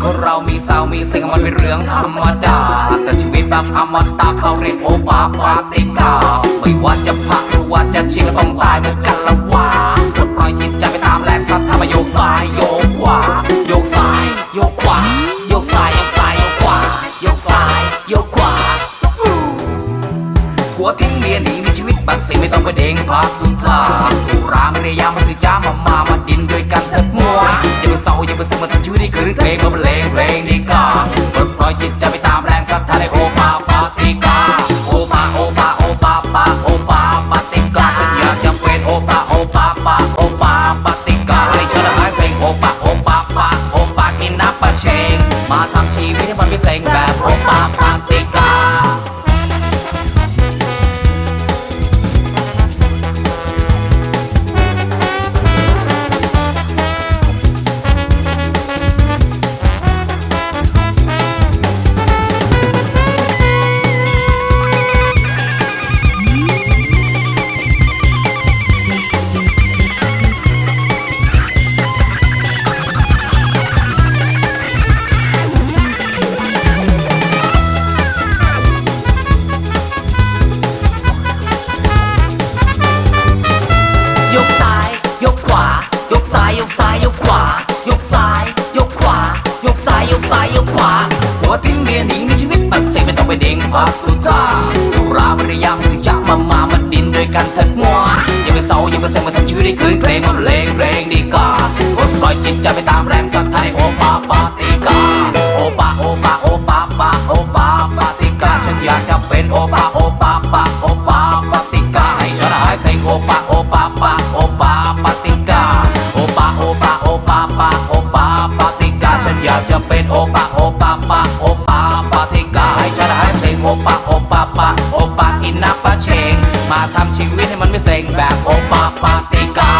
ชีวิตคนเรามีเศร้ามีสิ่งมันเป็นเรื่องธรรมดา แต่ชีวิตแบบอมตะเขาเรียกโอปาปาติกา ไม่ว่าจะพระหรือว่าจะชิงก็ต้องตายเหมือนกันละว่าปลดปล่อยจิตใจไปตามแรงศรัทธามาโยกซ้ายโยกขวา โยกซ้าย โยกขวา โยกซ้าย โยกซ้าย โยกขวา โยกซ้าย โยกขวาผัวทิ้งเมียหนีมีชีวิตบัดสิไม่ต้องไปเด้งพาสุนทาสุ อย่าไปเศร้าอย่าไปซึมมาทำชีวิตให้คืนเพลงมาบรรเลงเพลงดีกาปลดปล่อยจิตใจไปตามแรงศรัทธาในโอปาปาติกาโอปาโอปาโอปาปาโอปาปาติกาฉันอยากจะเป็นโอปาโอปาปาโอปาปาติกาให้ฉันหายเซ็งโอปาโอปาปาโอปากินน้ำปลาเชงมาทำชีวิตให้มันไม่เซ็งแบบโอปาปาติกา ซ้ายยกซ้ายยกขวา ยกซ้าย ยกขวา ยกซ้ายยกซ้ายยกขวาหัวทิ้งเมียหนีมีชีวิตปัดสิไม่ต้องไปเด้งบัดสุดาสุราบริยามสิจะมามามาดินด้วยกันเถิดมัวอย่าไปเศร้าอย่าไปเซ็งมาทำชีวิตได้คืนเพลงมาเพลงเพลงดีกว่าปลดปล่อยจิตใจไปตามแรงศรัทธาในโอปาปาตี ปะโอปาปาโอปาปาติกาให้ฉันหายเซ็งโอปาโอปาปาโอปาอินนับปะเชง มาทำชีวิตให้มันไม่เซ็งแบบโอปาปาติกา